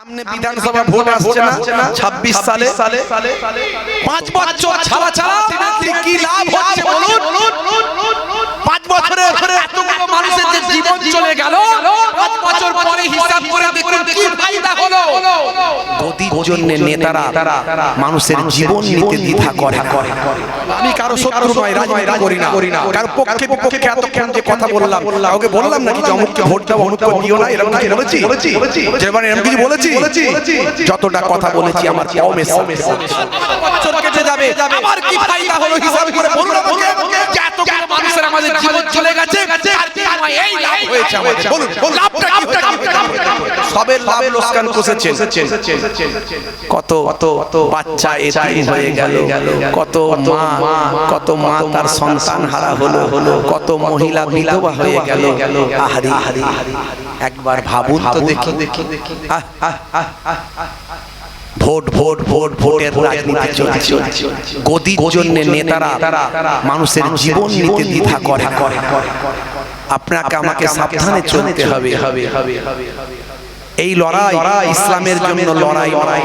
সামনে বিধানসভা ভোট আসছে না? ছাব্বিশ সালে। পাঁচ বছর ছাড়া ছাড়া কি লাভ হচ্ছে বলুন? পাঁচ বছরে এতগুলো মানুষের যে জীবন চলে গেল পাঁচ বছর পরে হিসাব করে দেখুন কি ফায়দা হলো। গদির জন্য নেতারা মানুষের জীবন নিতে দ্বিধা করে আমি কারও শত্রু নয় রাজনীতি করি না। কারও পক্ষে বিপক্ষে এতক্ষণ যে কথা বললাম ওকে বললাম নাকি যে অমুককে ভোট দাও অমুককে দিও না এরকম কিছু বলেছি? যেবার এরকম কিছু বলেছি? যতটা কথা বলেছি আমার কম বছর কেটে যাবে আবার কি ফায়দা হলো হিসাব করে বলুন আমাকে যে এতগুলো মানুষের আমাদের জীবন চলে গেছে এই লাভ হয়েছে আমাদের বলুন বলুন, লাভটা সবের লাভ লোকসান কষেছেন কত কত বাচ্চা এতিম হয়ে গেল কত মা কত মা তার সন্তান হারা হলো হলো কত মহিলা বিধবা হয়ে গেল আহারি একবার ভাবুন তো দেখি আহ, আহ, আহ, আহ, আহ। ভোট ভোট ভোট ভোটের রাজনীতি চলছে। গদির জন্য নেতারা মানুষের জীবন নিতে দ্বিধা করে করে। আপনাকে আমাকে সাবধানে চলতে হবে। এই লড়াই ইসলামের জন্য লড়াই লড়াই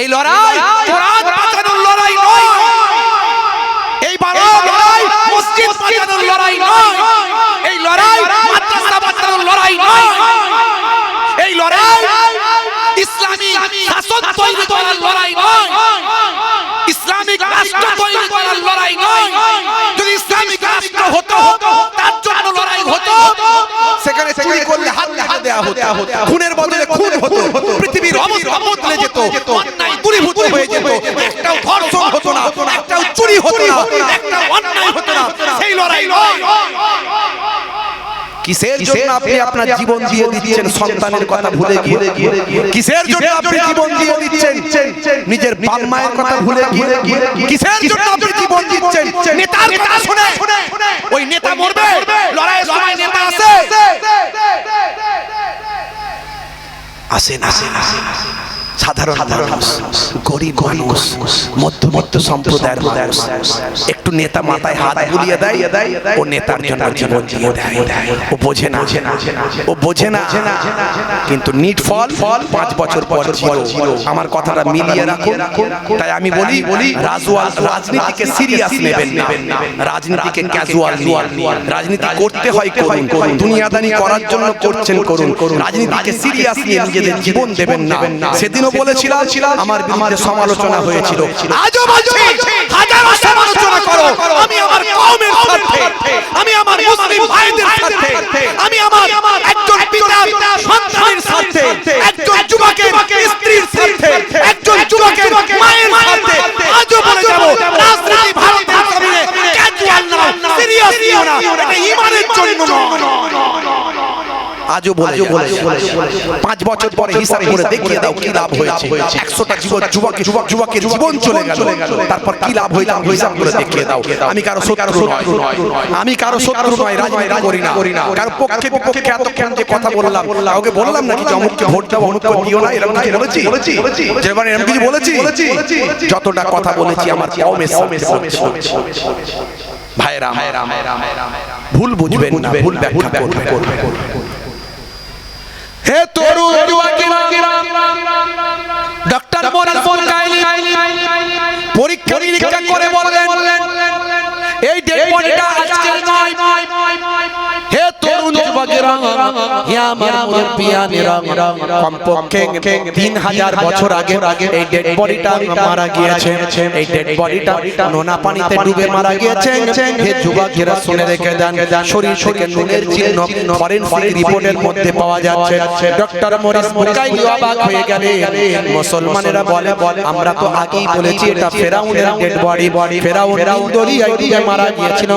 এই লড়াই কোরআন বাঁচানোর লড়াই নয়। এই লড়াই মসজিদ বাঁচানোর লড়াই নয়। এই লড়াই মাদ্রাসা বাঁচানোর লড়াই নয় এই লড়াই ইসলামী শাসন তৈরি করার লড়াই নয়। ইসলামিক রাষ্ট্র তৈরি করার লড়াই নয়। যদি ইসলামিক রাষ্ট্র হতো তার জন্য লড়াই হতো। সেখানে চুরি করলে হাত কেটে দেওয়া হতো খুনের বদলে খুন হতো। পৃথিবীর অবস্থা বদলে যেত। অন্যায় দূরীভূত হয়ে যেত। একটাও ধর্ষণ হতো না। একটাও চুরি হতো না। একটাও অন্যায় হতো না। সেই লড়াই নয়। কিসের জন্য আপনি আপনার জীবন দিয়ে দিচ্ছেন? সন্তানের কথা ভুলে গিয়ে। কিসের জন্য আপনি জীবন দিয়ে দিচ্ছেন? নিজের বাপ মায়ের কথা ভুলে গিয়ে কিসের জন্য আপনি জীবন দিচ্ছেন? নেতার কথা শুনে। ওই নেতা মরবে? লড়াইয়ের সময় নেতা আসে আসেন আসেন। সাধারণ মানুষ গরিব মানুষ সম্প্রদায়ের মানুষ। একটু নেতা মাথায় হাত বুলিয়ে দেয় ও নেতার জন্য জীবন দিয়ে দেয়। ও বোঝে না। ও বোঝে না। কিন্তু নিট ফল ফল পাঁচ বছর পর আমার কথাটা মিলিয়ে রাখুন। তাই আমি বলি বলি রাজওয়াল রাজনীতিকে সিরিয়াস নেবেন না। রাজনীতিকে ক্যাজুয়াল রাজনীতি করতে হয় করুন দুনিয়াদানি করার জন্য করছেন করুন। রাজনীতিকে সিরিয়াস নিয়ে নিজেদের জীবন দেবেন না। সেদিনও বলেছিলাম আমার বিরুদ্ধে সমালোচনা হয়েছিল। আজও বলছি হাজারো সমালোচনা করো। আমি আমার কওমের স্বার্থে আমি আমার মুসলিম ভাইদের স্বার্থে আমি আমার একজন পিতার সন্তানের স্বার্থে। একজন যুবকের স্ত্রীর স্বার্থে। একজন যুবকের মায়ের স্বার্থে। আজও বলে যাব রাজনীতি ভারতের জমিনে ক্যাজুয়াল না সিরিয়াস না এটা ঈমানের জন্য নয়। আজও বলে বলে পাঁচ বছর পরে হিসাব করে দেখিয়ে দাও কি লাভ হয়েছে। একশোটা যুবক যুবক যুবক যুবকের জীবন চলে গেল। তারপর কি লাভ হয়েছে হিসাব করে দেখিয়ে দাও। আমি কারও শত্রু নয়। আমি কারও শত্রু নয় রাজনীতি করি না। করি না। কারও পক্ষে বিপক্ষে এতক্ষণ যে কথা বললাম ওকে বললাম নাকি যে অমুককে ভোট দাও অমুককে দিও না এরকম কিছু বলেছি। এরকম কিছু বলেছি যতটা কথা বলেছি আমার কম ভাইরা ভুল বুঝবেন না ভুল ব্যাখ্যা করবেন হে তরুণ ডক্টর মোরাল কাইলি পরীক্ষা নিরীক্ষা করে বললেন এই ডেড বডিটা আজকে নয় হে আমার মুরব্বিয়ানেরা কমপক্ষে 3000 বছর আগে এই ডেড বডিটা মারা গিয়েছে। এই ডেড বডিটা নোনা পানিতে ডুবে মারা গিয়েছে। হে যুবকেরা শুনে রেখে দেন শরীর থেকে নুনের চিহ্ন ফরেনসিক রিপোর্টের মধ্যে পাওয়া যাচ্ছে। ডক্টর মরিস মুকাইলি অবাক হয়ে গেলে মুসলমানেরা বলে আমরা তো আগেই বলেছি এটা ফেরাউনের ডেড বডি বডি ফেরাউন দরিয়ায় ডুবে মারা গিয়েছিল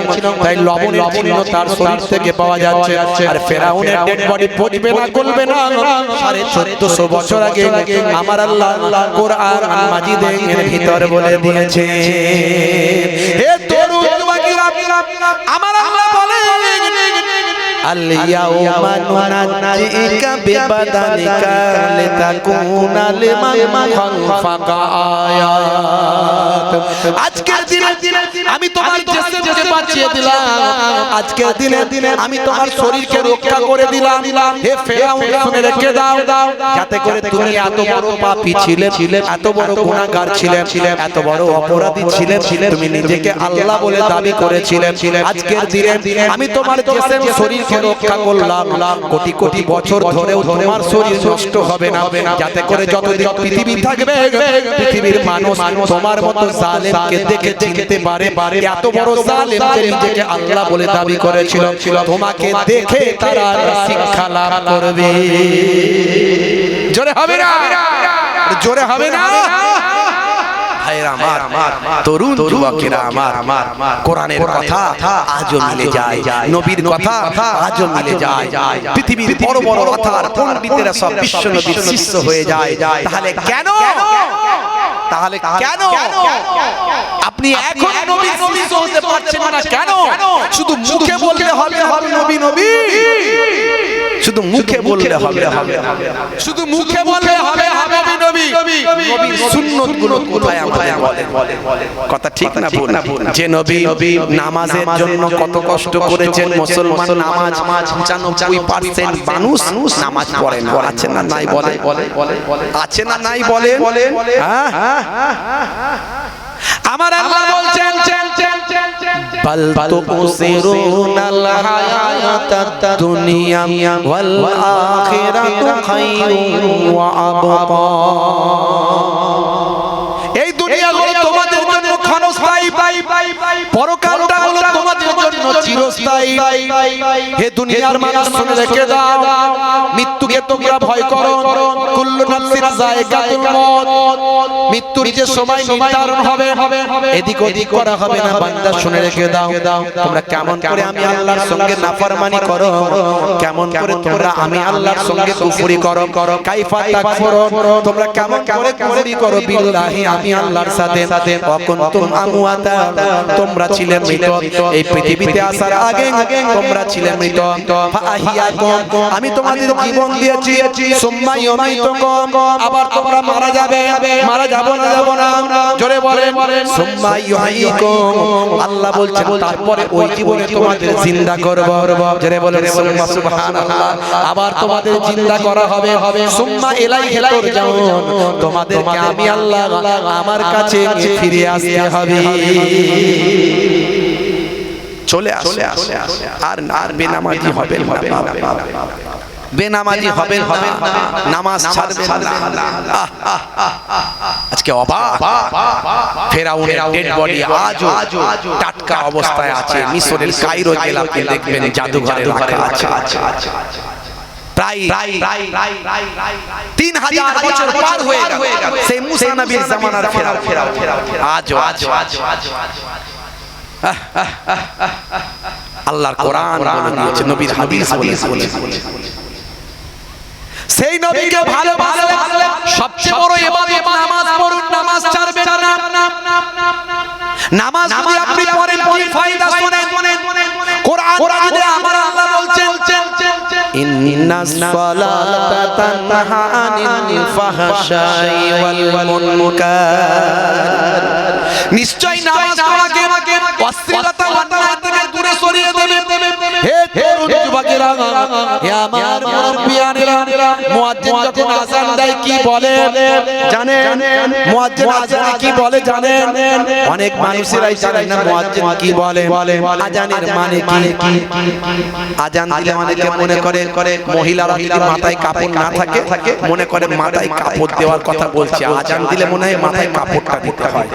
তাই লবণের চিহ্ন তার শরীর থেকে পাওয়া যাচ্ছে আর ফেরাউনের ডেড বডি পচবে না গলবে না সাড়ে চোদ্দশো বছর আগে আমার আল্লাহ কোরআন মাজিদের ভিতর বলে দিয়েছে হে তরুণ যুবকেরা, আমার আল্লাহ বলে اليوم ننجئك ببدنك لتكون لمن خلفك آيات আজকের দিনে আমি তোমার দেশকে বাঁচিয়ে দিলাম। আজকের দিনে দিনে আমি তোমার শরীরকে রক্ষা করে দিলাম। হে ফেরাউন শুনে রেখে দাও যাতে করে তুমি এত বড় পাপী ছিলে এত বড় গুনাহগার ছিলে এত বড় অপরাধী ছিলে তুমি নিজেকে আল্লাহ বলে দাবি করেছিলে। আজকের দিনে আমি তোমার দেশের শরীরকে রক্ষা করলাম। কোটি কোটি বছর ধরেও তোমার শরীর নষ্ট হবে না। যাতে করে যতদিন পৃথিবী থাকবে পৃথিবীর মানুষ তোমার মতো জালেমকে দেখে চিনতে পারে এত বড় জালেম যে নিজেকে আল্লাহ বলে দাবি করেছিল তোমাকে দেখে তারা শিক্ষা লাভ করবে। জোরে হবে না? জোরে হবে না? তরুণ যুবকেরা আমার কোরআনের কথা আজও মিলে যায়। নবীর কথা আজও মিলে যায়। পৃথিবীর বড় বড় কথার পণ্ডিতেরা সব বিশ্ব নবীর শিষ্য হয়ে যায়। তাহলে কেন? তাহলে কেন? আপনি এখন নবী নবী হতে পারছেন না কেন? শুধু মুখে বললে হবে হবে নবী নবী। শুধু মুখে বললে হবে হবে শুধু মুখে বললে হবে হবে নবী নবী নবীর সুন্নত গুলো কোথায় আমাদের বলে কথা ঠিক না ভুল যে নবী নবী নামাজের জন্য কত কষ্ট করেছেন মুসলমান নামাজ পঁচানব্বই পার্সেন্ট মানুষ নামাজ পড়ে না আছে না নাই বলে আছে না নাই বলে হ্যাঁ আমার আল্লাহ বলছেন بل تؤثرون الحياة الدنيا والآخرة خير وأبقى চিরস্থায়ী। হে দুনিয়ার মানুষ শুনে রেখে দাও। মৃত্যুকে তোমরা ভয় করো। কুল্লু নাফসিন যায়কাতুল মউত মৃত্যুর যে সময় নির্ধারণ হবে এদিক ওদিক করা হবে না। বান্দা শুনে রেখে দাও। তোমরা কেমন করে আমি আল্লাহর সঙ্গে নাফরমানি করো? কেমন করে তোমরা আমি আল্লাহর সঙ্গে কুফরি করো? কাইফা তাকফুরু তোমরা কেমন করে কুফরি করো? বিল্লাহি আমি আল্লাহর সাথে আমওয়াতা তোমরা ছিলে মৃত। এই পৃথিবীতে আসার আগে তোমরা ছিলে মৃত। আমি তোমাদের জীবন দিয়েছি। সুম্মা ইউমিতুকুম। আবার তোমরা মারা যাবে। মারা যাব না যাব না। জোরে বলেন। সুম্মা ইউহয়িকুম আল্লাহ বলছেন তারপরে ওই জীবনে তোমাদের জিন্দা করব জোরে সুবহানাল্লাহ। আবার তোমাদের জিন্দা করা হবে। সুম্মা ইলাইহি তুরজাউন। তোমাদেরকে আমি আল্লাহ আমার কাছে ফিরে আসতে হবে। চলে আসে আর আর বেনামাজি হবে হবে বেনামাজি হবে হবে নামাজ ছাড়বে না আজকে অবাক ফেরাউনের ডেড বডি আজও টাটকা অবস্থায় আছে মিশরের কায়রো জেলাতে দেখবেন জাদুঘরে রাখা আছে প্রায় তিন হাজার বছর পার হয়ে গেল সেই মুসা নবীর জামানার ফেরাও ফেরাও আজও আজও আজও আল্লাহর কোরআন বলে দিয়েছে নবীর হাদিস বলে সেই নবীকে ভালোবাসলে সবচেয়ে বড় ইবাদত নামাজ পড়ুন নামাজ ছাড়বেন না। নামাজ যদি আপনি পড়েন কি ফায়দা শুনেন। কোরআনে আমার আল্লাহ বলছেন ইন্নাস সালাতা তানহা আনিল ফাহশাই ওয়াল মুনকার। নিশ্চয় নামাজ তোমাকে জানেন? অনেক কি বলে। আযানের মানে কি? আযান দিলে অনেকে মনে করে মহিলারা মাথায় কাপড় না থাকে, মনে করে মাথায় কাপড় দেওয়ার কথা বলছে। আজান দিলে মনে হয় মাথায় কাপড়টা দিতে হয়।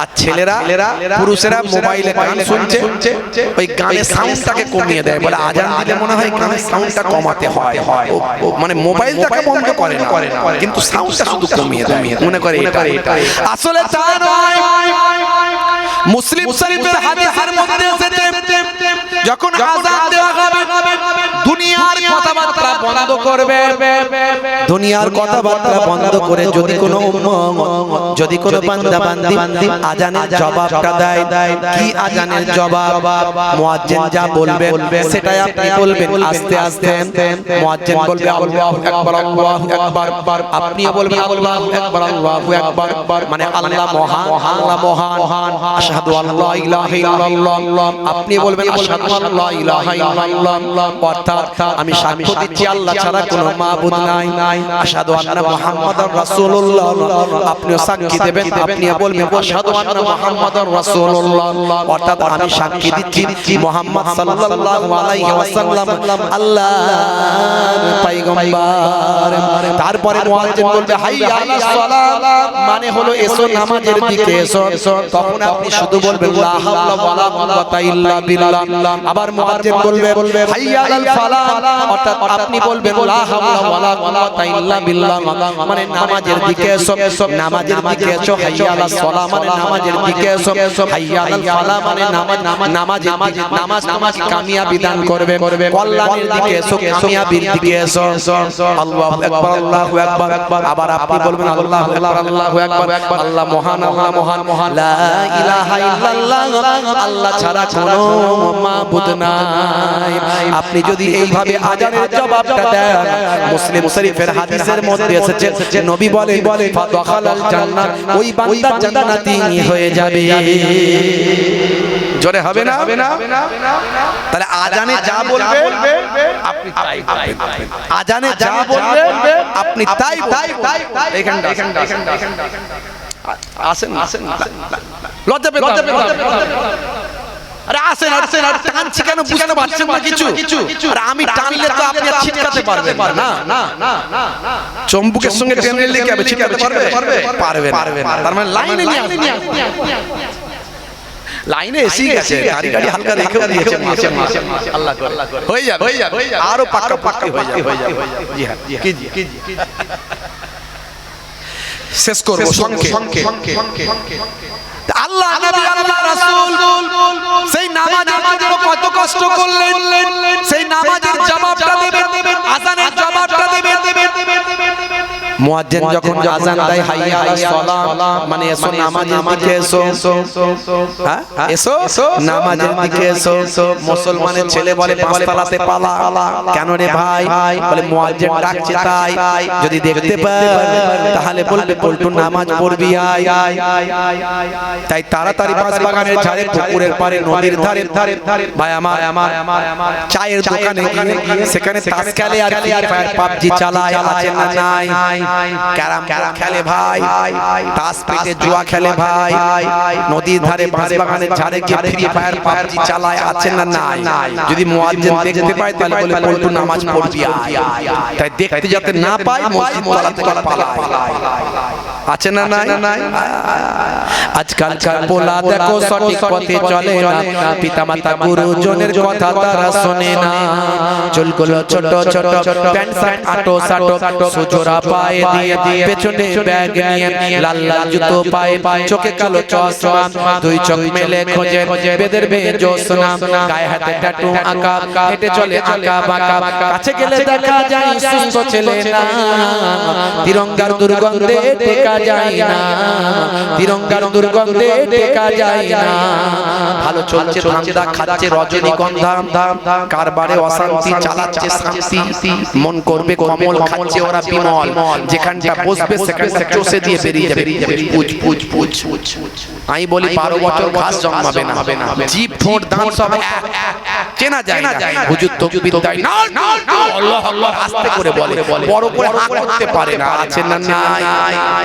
আর ছেলেরা পুরুষেরা মোবাইলে গান শুনছে ওই গানের সাউন্ডটাকে কমিয়ে দেয় বলে আজান দিলে মনে হয় গানের সাউন্ডটা কমাতে হয়। মানে মোবাইলটাকে বন্ধ করে না। কিন্তু সাউন্ডটা শুধু কমিয়ে দেয়। মনে করে এটা। আসলে তা নয়। মুসলিম শরীফের হাদিসের মধ্যে এসেছে যখন আজান দেওয়া হবে দুনিয়ার কথাবার্তা বন্ধ করবে। দুনিয়ার কথাবার্তা বন্ধ করে যদি কোনো যদি কোনো বান্দা বান্দি আজানের জবাবটা দেয় কি আজানের জবাব? মুয়াজ্জিন যা বলবে সেটাই আপনি বলবেন আস্তে আস্তে মুয়াজ্জিন বলবে আল্লাহু আকবার আল্লাহু আকবার। আপনিও বলবেন আল্লাহু আকবার আল্লাহু আকবার। মানে আল্লাহ মহান আল্লাহ মহান। আশহাদু আল্লা ইলাহা ইল্লাল্লাহ। আপনি বলবেন আশহাদু আল্লা ইলাহা ইল্লাল্লাহ। অর্থাৎ আমি সাক্ষ্য দিচ্ছি আল্লাহ ছাড়া কোনো মাবুদ নাই। আশহাদু আন্না মুহাম্মাদার রাসূলুল্লাহ। আপনিও সাক্ষী দেবেন আপনিও বলবেন আন্না মুহাম্মাদার রাসূলুল্লাহ। অর্থাৎ আমি সাক্ষী দিচ্ছি মুহাম্মদ সাল্লাল্লাহু আলাইহি ওয়াসাল্লাম। আল্লাহর পয়গম্বর তারপরে মুয়াজ্জিন বলবে হাইয়া আলাস সালাত। মানে হলো এসো নামাজের দিকে এসো। তখন আপনি শুধু বলবেন লা হাওলা ওয়ালা কুওয়াতা ইল্লা বিল্লাহ। আবার মুয়াজ্জিন বলবে হাইয়া আলাল অর্থাৎ আপনি বলবেন লা হাওলা ওয়ালা কুওয়াতা ইল্লা বিল্লাহ। মানে নামাজের দিকে এসো নামাজের দিকে এসো হাইয়া আলাস সালাহ মানে নামাজের দিকে এসো হাইয়া আলাল ফালাহ মানে নামাজ নামাজ নামাজ নামাজ কামিয়াবি দান করবে কল্যাণের দিকে এসো কামিয়াবির দিকে এসো। আল্লাহু আকবার আল্লাহু আকবার। আবার আপনি বলবেন আল্লাহু আকবার আল্লাহু আকবার। আল্লাহ মহান আল্লাহ মহান মহান। লা ইলাহা ইল্লাল্লাহ। আল্লাহ ছাড়া কোনো মাবুদ নাই আপনি যদি এইভাবে আজানের জবাবটা দেন। মুসলিম শরীফের হাদিসের মধ্যে এসেছে নবী বলেন ফাদাখালাল জান্নাত ওই বান্দা জান্নাতি হয়ে যাবে। জোরে হবে না? তাহলে আজানে যা বলবে আপনি তাই। আজানে যা বলবে আপনি তাই তাই এখানটা এখানটা আসেন আসেন লজ্জা হবে, লজ্জা হবে। আরে আসেন আসেন আর টানছি কেন বুঝতে পারছেন না কিছু? আর আমি টানলে তো আপনি আর ছিটকাতে পারবেন না। না। না না চম্বুকের সঙ্গে টেনে কি হবে? ছিটকাতে পারবে? পারবে পারবে তার মানে লাইনে নিয়ে লাইনে এসে গেছে গাড়ি গাড়ি হালকা রেখেও দিয়েছে মাসে মাসে আল্লাহ করে। হয়ে যাবে। হয়ে যাবে। আরও পাক্কা পাক্কা হয়ে যাবে। হয়ে যাবে। জি হ্যাঁ কি জি কি জি। শেষ করব সংক্ষেপ। আল্লাহ নবী আল্লাহ রাসূল। সেই নামাজের জন্য কত কষ্ট করলেন। সেই নামাজের জবাবটা দেবেন আজানের জবাবটা দেবেন। মুয়াজ্জিন যখন আজান দেয় হাইয়া আলাস সালাম মানে এসো নামাজের দিকে এসো হ্যাঁ এসো নামাজের দিকে এসো মুসলমানের ছেলে বলে পাঁচতলাতে পালা কেন রে ভাই বলে মুয়াজ্জিন ডাকছে তাই যদি দেখতে পাই তাহলে বলবে পল্টু নামাজ পড়বি আয় তাই তাড়াতাড়ি পাঁচ বাগানের ধারে পুকুরের পারে নদীর ধারে ধারে ভাই আমার আমার চায়ের দোকানে গিয়ে সেখানে তাস খেলে আর ফায়ার পাবজি চালায় আছে না নাই ক্যারাম ক্যারাম খেলে ভাই তাস পেটে জুয়া খেলে ভাই নদীর ধারে বাঁশ বাগানের ধারে গিয়ে ফ্রি ফায়ার পাবজি চালায় আছে না নাই? যদি মুয়াজ্জিন দেখতে পায় তাহলে বলে পল্টু নামাজ পড়বি তাই দেখতে যাতে না পায় মসজিদ তলা থেকে পালায়। আছে না নাই? আজকালকার পোলা দেখো সঠিক পথে চলে না। পিতামাতা গুরুজনের কথা তারা শোনে না। চুলগুলো ছোট ছোট প্যান্ট শার্ট আটো সাটো সুজোরা পায়ে দিয়ে দিয়ে পেছনে ব্যাগ নিয়ে লাল লাল জুতো পায়ে পায়ে চোখে কালো চশমা দুই চোখ মেলে খোঁজে বেদের বেজোসনা গায়ে হাতে ট্যাটু আঁকা হেঁটে চলে আঁকা বাঁকা কাছে গেলে দেখা যায় সুস্থ ছেলে না। তিরঙ্গার দুর্গন্ধে টেকা যায় না। তিরঙ্গার দুর্গন্ধে টেকা যায় না। ভালো চলছে ধান্দা খাচ্ছে রজনীগন্ধা। কারবারে অশান্তি চালাচ্ছে শান্তি। মন করবে কমল খাচ্ছে ওরা বিমল। যেখানটা বসবে সেখানটা চষে দিয়ে বেরিয়ে যাবে। পুজ পুজ পুজ। আমি বলি বারো বছর ঘাস জন্মাবে না। হবে জিপ ঠোঁট দাঁত সব চেনা যায় না। হুজুর না। না। না, আল্লাহ আল্লাহ আস্তে করে বলে। বড় করে হাঁ করতে পারে না। আছে না। নাই।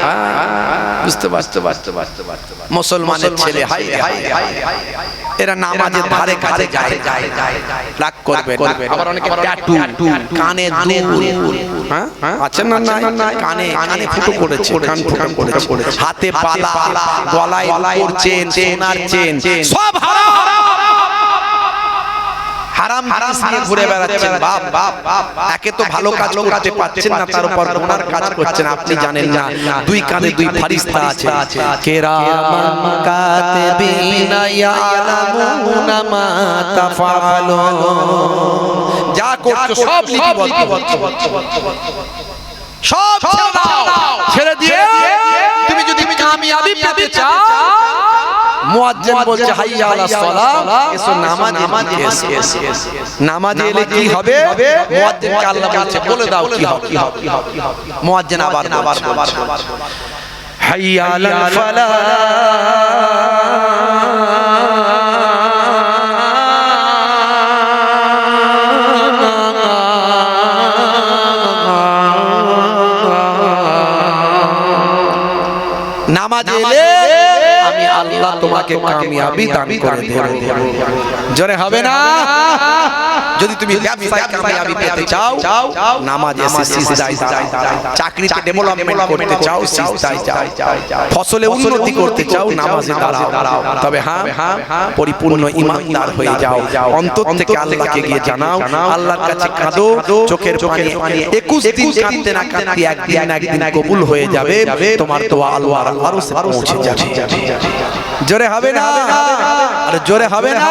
হ্যাঁ, বুঝতে পারতে পারতে পারতে পারতে মুসলমানের ছেলে হাই হাই হাই এরা নামাজের ধারে কাছে যায় রাগ করবে আবার অনেকে ট্যাটু কানে দুল। হ্যাঁ? আছেন না না কানে কানে ফুটো করেছে কান ফুটো করেছে। হাতে পালা গলায় করছেন সোনার চেন। সব হারাম! হারাম হারাম নিয়ে ঘুরে বেড়াচ্ছেন বাপ বাপ বাপ। একে তো ভালো কাজ করতে পারছেন না তার উপর গুনার কাজ করছেন আপনি জানেন না। দুই কানে দুই ফারিস্তা আছে কেরামান কাতিবিনা ইয়ালামুনা মা তাফআলুন যা করছ সব লিপিবদ্ধ। সব ছেড়ে দাও। ছেড়ে দিয়ে তুমি যদি কামিয়াবি পেতে চাও মুয়াজ্জিন বলছে হাইয়া আলাস সালাহ এসো নামাজ নামাজ এসো নামাজে এলে কি হবে? মুয়াজ্জিনকে আল্লাহ বলছে বলে দাও কি হবে? মুয়াজ্জিন আবার আবার আবার হাইয়া আলাল নামাজ এলে আমি আল্লাহ তোমাকে কামিয়াবি দান করে দেব। জোরে হবে না? যদি তুমি ব্যবসায় কামিয়াবি পেতে চাও নামাজ এসে সিজদায় দাও চাকরিতে ডেভেলপমেন্ট করতে চাও সিজদায় যাও। ফসলে উন্নতি করতে চাও নামাজে দাঁড়াও। তবে হ্যাঁ পরিপূর্ণ ইমানদার হয়ে যাও। অন্তর থেকে আল্লাহকে গিয়ে জানাও। আল্লাহর কাছে কাঁদো চোখের পানি একুশ দিন কাঁদতে না কাঁদতে একদিন একদিন কবুল হয়ে যাবে। তোমার দোয়া আল্লাহর আরশে পৌঁছে যাবে। জোরে হবে না? আরে জোরে হবে না।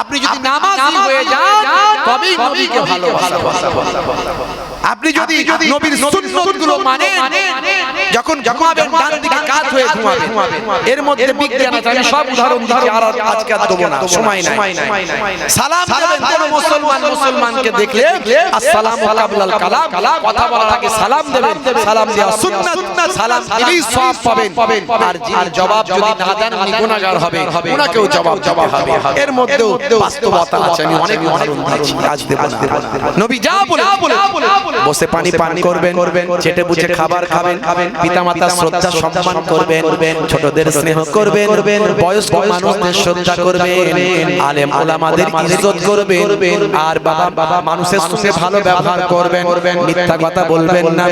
আপনি যদি নামাজি হয়ে যান তবেই নবীকে ভালোবাসা। আপনি যদি নবীর সুন্নতগুলো মানে যখন ঘুমাবেন ডান দিকে কাত হয়ে ঘুমাবেন। এর মধ্যে বিজ্ঞান আছে আমি সব উদাহরণ দিচ্ছি আর আজকে আর দেবো না সময় নাই। সালাম দেবেন কোন মুসলমান মুসলমানকে দেখলে আসসালামু কাবলাল কালাম কথা বলার আগে সালাম দেবেন সালাম দেওয়া সুন্নাত সালাম দিলেই সওয়াব পাবেন। আর যিনি জবাব যদি না দেন উনি গুনাহগার হবে। উনাকেও জবাব জবাব হবে। এর মধ্যেও বাস্তবতা আছে আমি অনেক উদাহরণ দিয়েছি আজ দেব না। নবী যা বলে বসে পানি পান করবেন চেটে বুঝে খাবার খাবেন পিতামাতার শ্রদ্ধা সম্মান করবেন ছোটদের স্নেহ করবেন বয়স্ক মানুষদের শ্রদ্ধা করবেন আলেম ওলামাদের ইজ্জত করবেন আর বাবা বাবা মানুষের সঙ্গে ভালো ব্যবহার করবেন মিথ্যা কথা বলবেন না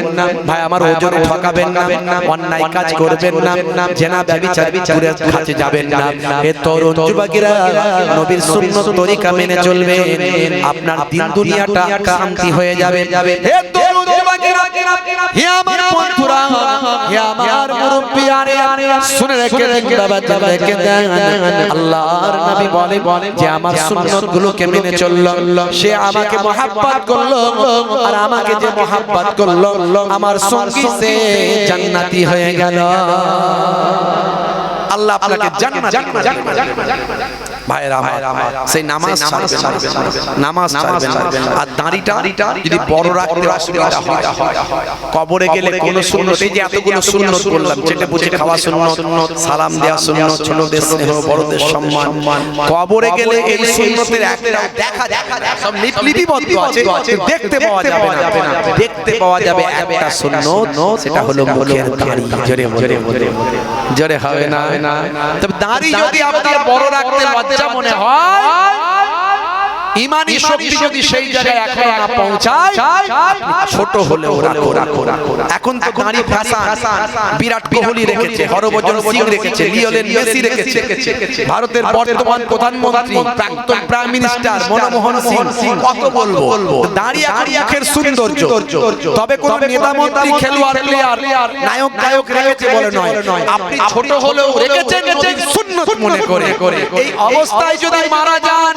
ভাই আমার ওজনে ঠকাবেন না অন্যায় কাজ করবেন না জেনা ব্যভিচার দূরে কাছে যাবেন না এ তরুণ যুবকেরা নবীর সুন্নত তরিকা মেনে চলবেন আপনার দিন দুনিয়াটা শান্তি হয়ে যাবে হে তরুণ যুবকেরা হে আমার বন্ধুরা হে আমার মুরব্বিয়ারে শুনে রেখে দিন রেখে দেন আল্লাহর নবী বলে যে আমার সুন্নত মেনে চলল। সে আমাকে মহাব্বত করল। আর আমাকে যে মহাব্বত করল আমার সঙ্গী সে জান্নাতি হয়ে গেল। আল্লাহ আপনাকে জান্নাত ভাইরা আমার সেই নামাজ ছাড়বেন নামাজ ছাড়বেন আর দাড়িটা যদি বড় রাখতে অসুবিধা হয় কবরে গেলে কোন সুন্নত এই যে এতগুলো সুন্নত বললাম যেটা বুঝে খাওয়া সুন্নত সালাম দেওয়া সুন্নত ছোটদের স্নেহ বড়দের সম্মান। কবরে গেলে এই সুন্নতের একটা দেখা দেখা সব লিপিবদ্ধ আছে দেখতে পাওয়া যাবে না। দেখতে পাওয়া যাবে একটা সুন্নত সেটা হলো মুখের দাড়ি। জোরে জোরে জোরে হবে না? তবে দাড়ি যদি আপনার বড় রাখতে লজ্জা মনে হয় ইমানি শক্তি যদি সেই জায়গায় এখন না পৌঁছায় ছোট হলেও রাখো রাখো রাখো এখন তো দাঁড়ি ফ্যাশন বিরাট কোহলি রেখেছে হরভজন সিং রেখেছে লিওনেল মেসি রেখেছে ভারতের বর্তমান প্রধানমন্ত্রী প্রাক্তন প্রাইম মিনিস্টার মনমোহন সিং কত বলব? দাঁড়ি এখন মুখের সৌন্দর্য। তবে কোন নেতা মন্ত্রী খেলোয়াড় প্লেয়ার নায়ক গায়ক রেখেছে বলে নয়। আপনি ছোট হলেও রেখেছেন সুন্নত মনে করে। এই অবস্থায় যদি মারা যান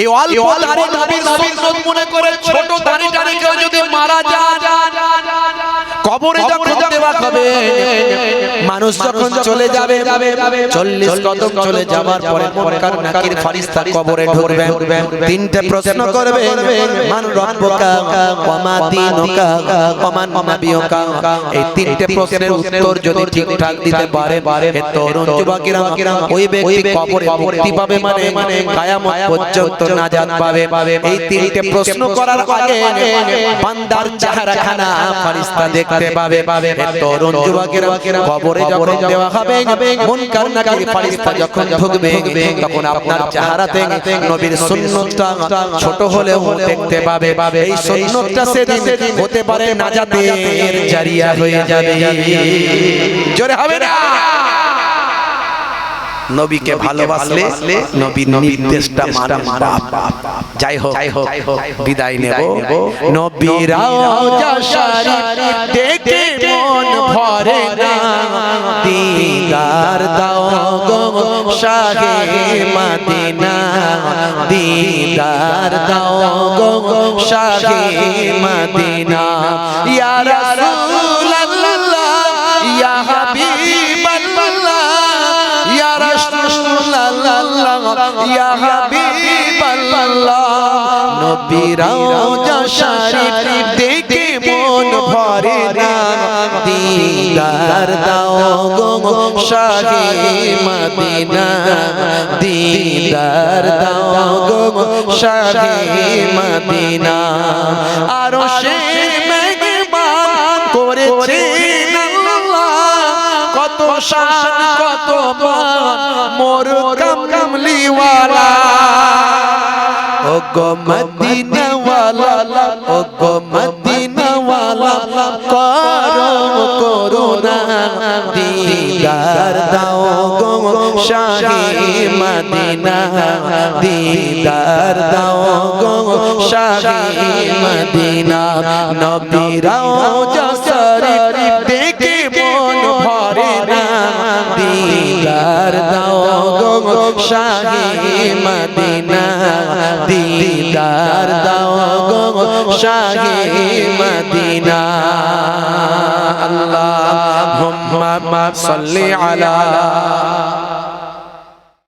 এই অল্প দাড়ি নবীর সুন্নত মনে করে ছোট দাড়ি টাড়ি কেউ যদি মারা যায় কবরে যখন দেওয়া হবে। মানুষ যখন চলে যাবে চল্লিশ কদম চলে যাবার পরে মুনকার নাকির ফারিস্তা কবরে ঢুকবে তিনটে প্রশ্ন করবে মান রব্বুকা ওয়া মা দীনুকা ওয়া নাবিয়ুকা। এই তিনটে প্রশ্নের উত্তর যদি ঠিকঠাক দিতে পারে হে তরুণ যুবকেরা ওই ব্যক্তি কবরে মুক্তি পাবে মানে কিয়ামত পর্যন্ত নাজাত পাবে। এই তিনটে প্রশ্ন করার আগে বান্দার চেহারাখানা ফারিস্তা দেখতে পাবে। হে তরুণ যুবকেরা কবরে যখন দেওয়া হবে মুনকার নাকির ফারিস্তা যখন ঢুকবে তখন আপনার চেহারাতে নবীর সুন্নতটা ছোট হলেও দেখতে পাবে। এই সুন্নতটা সেদিন হতে পারে নাজাতের জারিয়া হয়ে যাবে। জোরে হবে না? নবীকে ভালোবাসলে নবীর নির্দেশটা মানে বাপ যাই হোক যাই হোক বিদায় নেব। যশারি দেখে মন ভরে না। দিদার দাও গো শাহে মদিনা। দিদার দাও গো শাহে মদিনা। ইয়া রাসূলুল্লাহ ইয়া হাবিবাল্লাহ নবীরাও শরীফ দেখে মন ভরে না। দিদার দাও গো শাহে মদিনা দিদার দাও গো শাহে মদিনা। আরও সে করেছেন আল্লাহ কত শান কত মোর কামলিওয়ালা। ও গো মদিনাওয়ালা ও গো মদিনাওয়ালা করম করুণা দিদার দাও গো শাহে মদিনা দিদার দাও গো শাহে মদিনা। নবীরাও জসরি মদিনা দিদার দাও গো শাহে মদিনা। আল্লাহুম্মা সাল্লি আলা